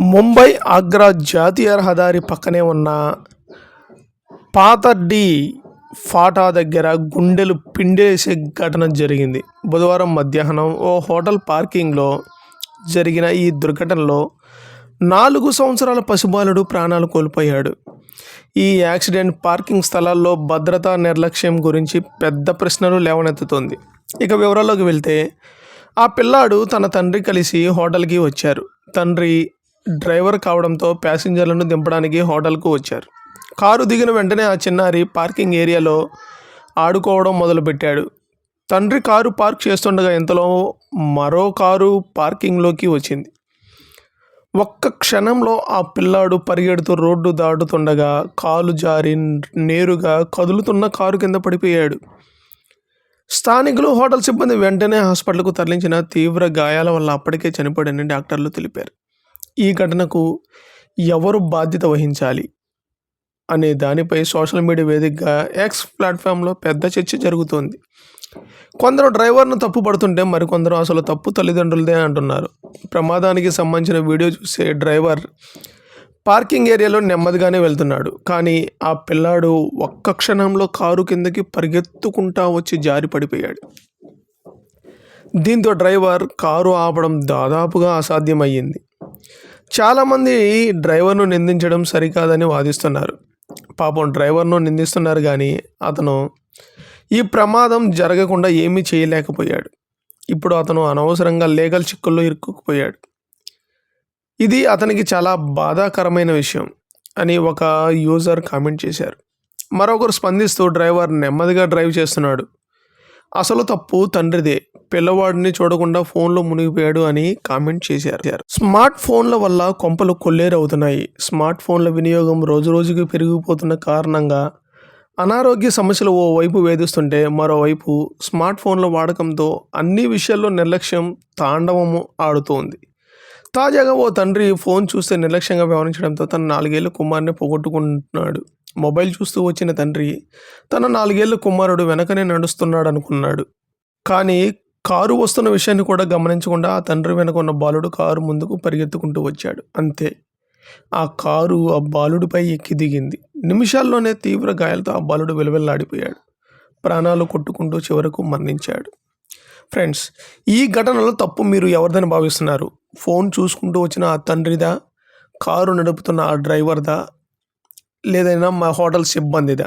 ముంబై ఆగ్రా జాతీయ రహదారి పక్కనే ఉన్న పాత ఫాటా దగ్గర గుండెలు పిండేసే ఘటన జరిగింది. బుధవారం మధ్యాహ్నం ఓ హోటల్ పార్కింగ్లో జరిగిన ఈ దుర్ఘటనలో నాలుగు సంవత్సరాల పసిబాలుడు ప్రాణాలు కోల్పోయాడు. ఈ యాక్సిడెంట్ పార్కింగ్ స్థలాల్లో భద్రతా నిర్లక్ష్యం గురించి పెద్ద ప్రశ్నలు లేవనెత్తుతోంది. ఇక వివరాల్లోకి వెళ్తే ఆ పిల్లాడు తన తండ్రి కలిసి హోటల్కి వచ్చారు. తండ్రి డ్రైవర్ కావడంతో ప్యాసింజర్లను దింపడానికి హోటల్కు వచ్చారు. కారు దిగిన వెంటనే ఆ చిన్నారి పార్కింగ్ ఏరియాలో ఆడుకోవడం మొదలుపెట్టాడు. తండ్రి కారు పార్క్ చేస్తుండగా ఇంతలో మరో కారు పార్కింగ్లోకి వచ్చింది. ఒక్క క్షణంలో ఆ పిల్లాడు పరిగెడుతూ రోడ్డు దాటుతుండగా కాలు జారి నేరుగా కదులుతున్న కారు కింద పడిపోయాడు. స్థానికులు హోటల్ సిబ్బంది వెంటనే హాస్పిటల్కు తరలించిన తీవ్ర గాయాల వల్ల అప్పటికే చనిపోయాడని డాక్టర్లు తెలిపారు. ఈ ఘటనకు ఎవరు బాధ్యత వహించాలి అనే దానిపై సోషల్ మీడియా వేదికగా ఎక్స్ ప్లాట్ఫామ్లో పెద్ద చర్చ జరుగుతోంది. కొందరు డ్రైవర్ను తప్పు పడుతుంటే మరికొందరు అసలు తప్పు తల్లిదండ్రులదే అంటున్నారు. ప్రమాదానికి సంబంధించిన వీడియో చూసే డ్రైవర్ పార్కింగ్ ఏరియాలో నెమ్మదిగానే వెళ్తున్నాడు. కానీ ఆ పిల్లాడు ఒక్క క్షణంలో కారు కిందకి పరిగెత్తుకుంటా వచ్చి జారి పడిపోయాడు. దీంతో డ్రైవర్ కారు ఆపడం దాదాపుగా అసాధ్యమయ్యింది. చాలామంది డ్రైవర్ను నిందించడం సరికాదని వాదిస్తున్నారు. పాపం డ్రైవర్ను నిందిస్తున్నారు కానీ అతను ఈ ప్రమాదం జరగకుండా ఏమీ చేయలేకపోయాడు. ఇప్పుడు అతను అనవసరంగా లీగల్ చిక్కుల్లో ఇరుక్కుపోయాడు. ఇది అతనికి చాలా బాధాకరమైన విషయం అని ఒక యూజర్ కామెంట్ చేశారు. మరొకరు స్పందిస్తూ డ్రైవర్ నెమ్మదిగా డ్రైవ్ చేస్తున్నాడు. అసలు తప్పు తండ్రిదే. పిల్లవాడిని చూడకుండా ఫోన్లో మునిగిపోయాడు అని కామెంట్ చేశారు. స్మార్ట్ ఫోన్ల వల్ల కొంపలు కొల్లేరవుతున్నాయి. స్మార్ట్ ఫోన్ల వినియోగం రోజు రోజుకి పెరిగిపోతున్న కారణంగా అనారోగ్య సమస్యలు ఓ వైపు వేధిస్తుంటే మరోవైపు స్మార్ట్ ఫోన్ల వాడకంతో అన్ని విషయాల్లో నిర్లక్ష్యం తాండవము ఆడుతోంది. తాజాగా ఓ తండ్రి ఫోన్ చూస్తే నిర్లక్ష్యంగా వ్యవహరించడంతో తన నాలుగేళ్ళ కుమారుని పోగొట్టుకుంటున్నాడు. మొబైల్ చూస్తూ వచ్చిన తండ్రి తన నాలుగేళ్ళ కుమారుడు వెనకనే నడుస్తున్నాడు అనుకున్నాడు కానీ కారు వస్తున్న విషయాన్ని కూడా గమనించకుండా ఆ తండ్రి వెనక ఉన్న బాలుడు కారు ముందుకు పరిగెత్తుకుంటూ వచ్చాడు. అంతే. ఆ కారు ఆ బాలుడిపై ఎక్కి దిగింది. నిమిషాల్లోనే తీవ్ర గాయాలతో ఆ బాలుడు వెలువెల్లాడిపోయాడు. ప్రాణాలు కొట్టుకుంటూ చివరకు మరణించాడు. ఫ్రెండ్స్ ఈ ఘటనలో తప్పు మీరు ఎవరిదని భావిస్తున్నారు? ఫోన్ చూసుకుంటూ వచ్చిన ఆ తండ్రిదా? కారు నడుపుతున్న ఆ డ్రైవర్దా? లేదైనా మా హోటల్ సిబ్బందిదా?